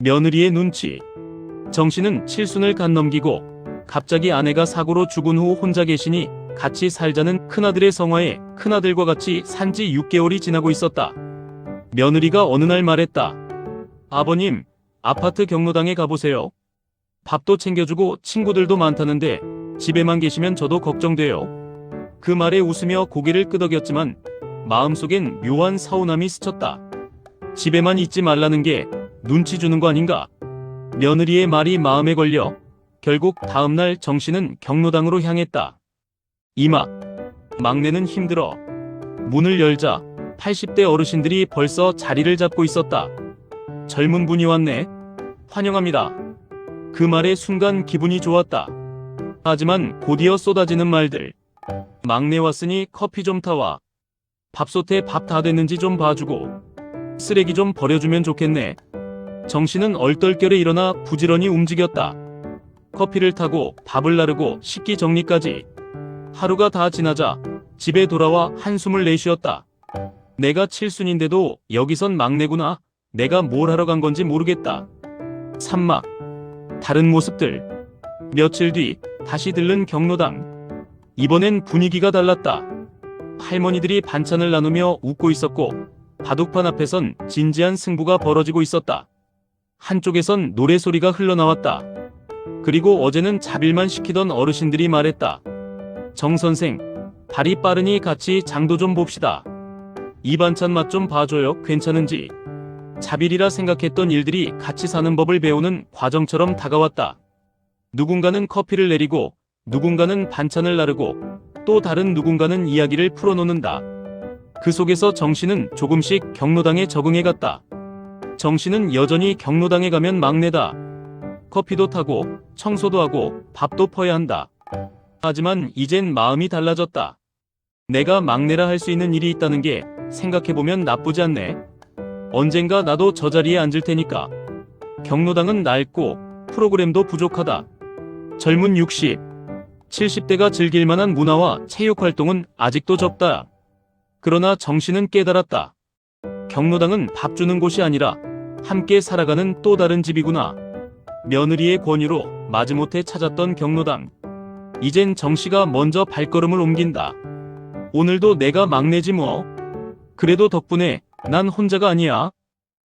며느리의 눈치. 정씨는 칠순을 간 넘기고 갑자기 아내가 사고로 죽은 후 혼자 계시니 같이 살자는 큰아들의 성화에 큰아들과 같이 산지 6개월이 지나고 있었다. 며느리가 어느 날 말했다. 아버님, 아파트 경로당에 가보세요. 밥도 챙겨주고 친구들도 많다는데 집에만 계시면 저도 걱정돼요. 그 말에 웃으며 고개를 끄덕였지만 마음속엔 묘한 서운함이 스쳤다. 집에만 있지 말라는 게 눈치 주는 거 아닌가? 며느리의 말이 마음에 걸려 결국 다음날 정씨는 경로당으로 향했다. 이막 막내는 힘들어. 문을 열자 80대 어르신들이 벌써 자리를 잡고 있었다. 젊은 분이 왔네. 환영합니다. 그 말에 순간 기분이 좋았다. 하지만 곧이어 쏟아지는 말들. 막내 왔으니 커피 좀 타와. 밥솥에 밥 다 됐는지 좀 봐주고. 쓰레기 좀 버려주면 좋겠네. 정씨는 얼떨결에 일어나 부지런히 움직였다. 커피를 타고 밥을 나르고 식기 정리까지. 하루가 다 지나자 집에 돌아와 한숨을 내쉬었다. 내가 칠순인데도 여기선 막내구나. 내가 뭘 하러 간 건지 모르겠다. 산막. 다른 모습들. 며칠 뒤 다시 들른 경로당. 이번엔 분위기가 달랐다. 할머니들이 반찬을 나누며 웃고 있었고 바둑판 앞에선 진지한 승부가 벌어지고 있었다. 한쪽에선 노래소리가 흘러나왔다. 그리고 어제는 자빌만 시키던 어르신들이 말했다. 정 선생, 발이 빠르니 같이 장도 좀 봅시다. 이 반찬 맛 좀 봐줘요. 괜찮은지. 자빌이라 생각했던 일들이 같이 사는 법을 배우는 과정처럼 다가왔다. 누군가는 커피를 내리고, 누군가는 반찬을 나르고, 또 다른 누군가는 이야기를 풀어놓는다. 그 속에서 정씨는 조금씩 경로당에 적응해갔다. 정씨는 여전히 경로당에 가면 막내다. 커피도 타고, 청소도 하고, 밥도 퍼야 한다. 하지만 이젠 마음이 달라졌다. 내가 막내라 할 수 있는 일이 있다는 게 생각해보면 나쁘지 않네. 언젠가 나도 저 자리에 앉을 테니까. 경로당은 낡고 프로그램도 부족하다. 젊은 60, 70대가 즐길 만한 문화와 체육 활동은 아직도 적다. 그러나 정신은 깨달았다. 경로당은 밥 주는 곳이 아니라 함께 살아가는 또 다른 집이구나. 며느리의 권유로 마지못해 찾았던 경로당. 이젠 정씨가 먼저 발걸음을 옮긴다. 오늘도 내가 막내지 뭐. 그래도 덕분에 난 혼자가 아니야.